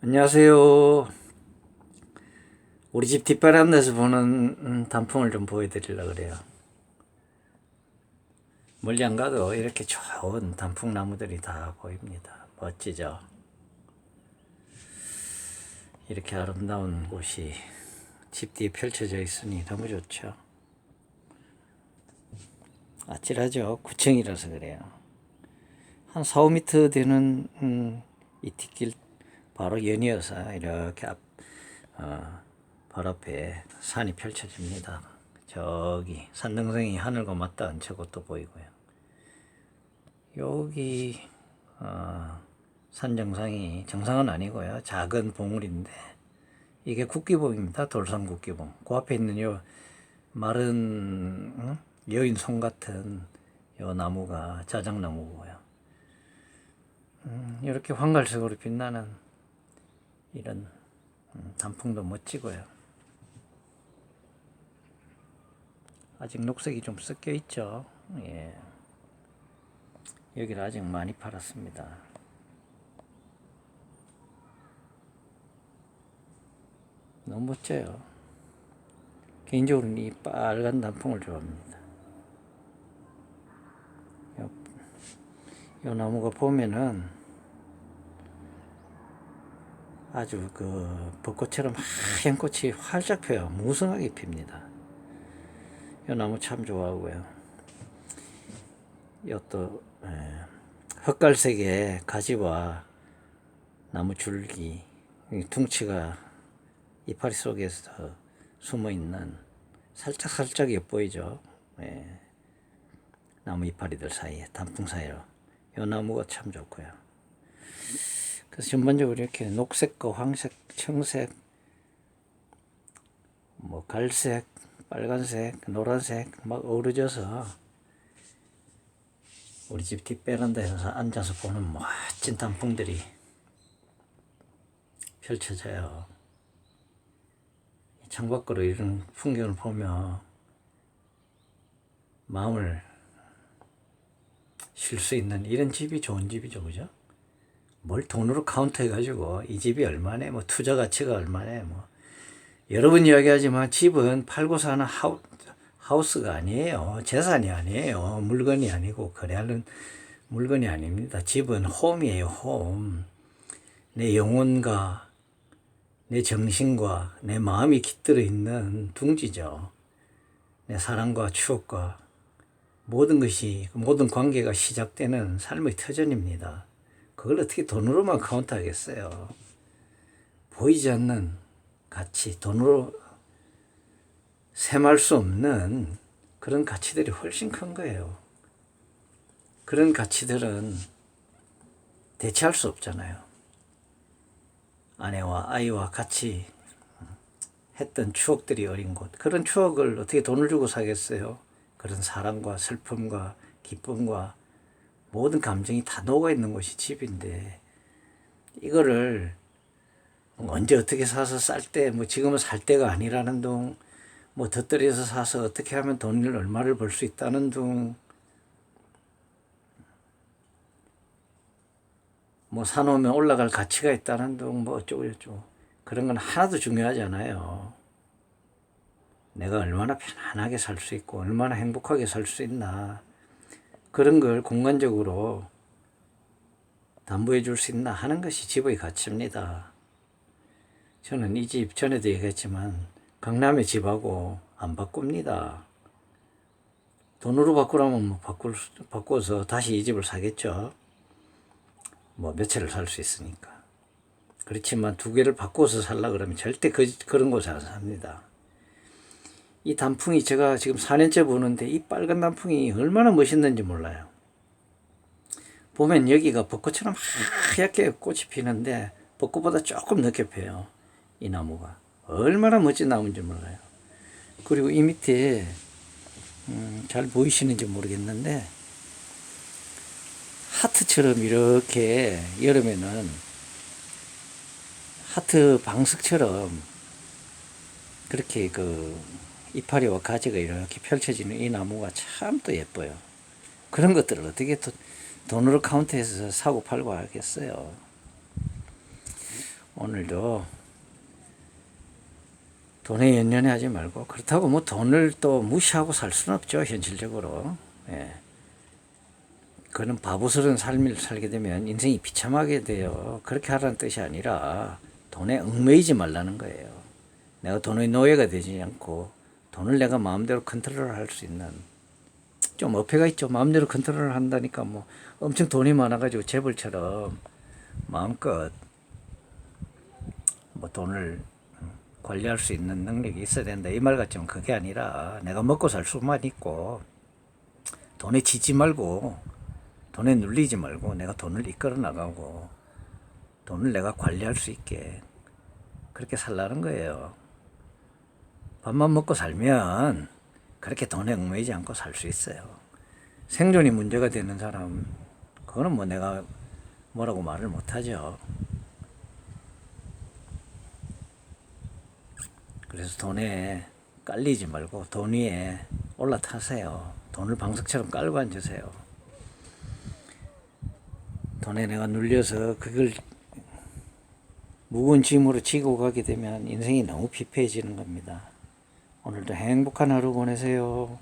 안녕하세요. 우리 집 뒷바람에서 보는 음, 단풍을 좀 보여드리려고 그래요. 멀리 안 가도 이렇게 좋은 단풍 나무들이 다 보입니다. 멋지죠? 이렇게 아름다운 곳이 집 뒤에 펼쳐져 있으니 너무 좋죠? 아찔하죠? 9층이라서 그래요. 한 4, 5m 되는 음, 이 뒷길 바로 연이어서 이렇게 앞, 어, 바로 앞에 산이 펼쳐집니다. 저기 산등성이 하늘과 맞닿은 저것도 보이고요. 여기 어, 산 정상이 정상은 아니고요. 작은 봉우리인데 이게 국기봉입니다. 돌산 국기봉. 그 앞에 있는 요 마른 응? 여인 손 같은 요 나무가 자작나무고요. 음, 이렇게 황갈색으로 빛나는 이런 음, 단풍도 멋지고요. 아직 녹색이 좀 섞여 있죠. 예. 여기를 아직 많이 팔았습니다. 너무 멋져요. 개인적으로는 이 빨간 단풍을 좋아합니다. 요, 요 나무가 보면은 아주 그 벚꽃처럼 하얀 꽃이 활짝 펴요. 무성하게 핍니다. 이 나무 참 좋아하고요. 이것도 예, 흑갈색의 가지와 나무 줄기, 이 둥치가 이파리 속에서 숨어 있는 살짝 살짝 엿보이죠. 예, 나무 이파리들 사이에 단풍 사이로 이 나무가 참 좋고요. 그래서 전반적으로 이렇게 녹색과 황색, 청색, 뭐 갈색, 빨간색, 노란색 막 어우러져서 우리 집 뒷베란다에서 앉아서 보는 멋진 단풍들이 펼쳐져요. 창밖으로 이런 풍경을 보며 마음을 쉴 수 있는 이런 집이 좋은 집이죠, 그죠? 뭘 돈으로 카운트 해가지고 이 집이 얼마네, 뭐 투자 가치가 얼마네, 뭐 여러 번 이야기하지만 집은 팔고 사는 하우, 하우스가 아니에요. 재산이 아니에요. 물건이 아니고 거래하는 물건이 아닙니다. 집은 홈이에요. 홈. 내 영혼과 내 정신과 내 마음이 깃들어 있는 둥지죠. 내 사랑과 추억과 모든 것이 모든 관계가 시작되는 삶의 터전입니다. 그걸 어떻게 돈으로만 카운트하겠어요. 보이지 않는 가치, 돈으로 셈할 수 없는 그런 가치들이 훨씬 큰 거예요. 그런 가치들은 대체할 수 없잖아요. 아내와 아이와 같이 했던 추억들이 어린 곳. 그런 추억을 어떻게 돈을 주고 사겠어요? 그런 사랑과 슬픔과 기쁨과 모든 감정이 다 녹아 있는 곳이 집인데 이거를 언제 어떻게 사서 쌀 때 뭐 지금은 살 때가 아니라는 둥 뭐 덧들여서 사서 어떻게 하면 돈을 얼마를 벌 수 있다는 둥 뭐 사놓으면 올라갈 가치가 있다는 둥 뭐 어쩌고 저쩌고 그런 건 하나도 중요하지 않아요. 내가 얼마나 편안하게 살 수 있고 얼마나 행복하게 살 수 있나 그런 걸 공간적으로 담보해 줄 수 있나 하는 것이 집의 가치입니다. 저는 이 집 전에도 얘기했지만 강남의 집하고 안 바꿉니다. 돈으로 바꾸라면 뭐 바꿀 수- 바꿔서 다시 이 집을 사겠죠. 뭐 며칠을 살수 있으니까. 그렇지만 두 개를 바꿔서 살라 그러면 절대 그, 그런 곳에 안 삽니다. 이 단풍이 제가 지금 4년째 보는데 이 빨간 단풍이 얼마나 멋있는지 몰라요. 보면 여기가 벚꽃처럼 하얗게 꽃이 피는데 벚꽃보다 조금 늦게 펴요. 이 나무가. 얼마나 멋진 나무인지 몰라요. 그리고 이 밑에 음, 잘 보이시는지 모르겠는데 하트처럼 이렇게 여름에는 하트 방석처럼 그렇게 그 이파리와 가지가 이렇게 펼쳐지는 이 나무가 참 또 예뻐요. 그런 것들을 어떻게 또 돈으로 카운트해서 사고 팔고 하겠어요. 오늘도 돈에 연연해 하지 말고 그렇다고 뭐 돈을 또 무시하고 살 수는 없죠 현실적으로 예. 그는 바보스러운 삶을 살게 되면 인생이 비참하게 돼요 그렇게 하라는 뜻이 아니라 돈에 얽매이지 말라는 거예요 내가 돈의 노예가 되지 않고 돈을 내가 마음대로 컨트롤 할 수 있는 좀 어폐가 있죠 마음대로 컨트롤 한다니까 뭐 엄청 돈이 많아가지고 재벌처럼 마음껏 뭐 돈을 관리할 수 있는 능력이 있어야 된다 이 말 같지만 그게 아니라 내가 먹고 살 수만 있고 돈에 지지 말고 돈에 눌리지 말고 내가 돈을 이끌어 나가고 돈을 내가 관리할 수 있게 그렇게 살라는 거예요. 밥만 먹고 살면 그렇게 돈에 얽매이지 않고 살 수 있어요. 생존이 문제가 되는 사람 그거는 뭐 내가 뭐라고 말을 못하죠. 그래서 돈에 깔리지 말고 돈 위에 올라타세요. 돈을 방석처럼 깔고 앉으세요. 돈에 내가 눌려서 그걸 무거운 짐으로 지고 가게 되면 인생이 너무 피폐해지는 겁니다. 오늘도 행복한 하루 보내세요.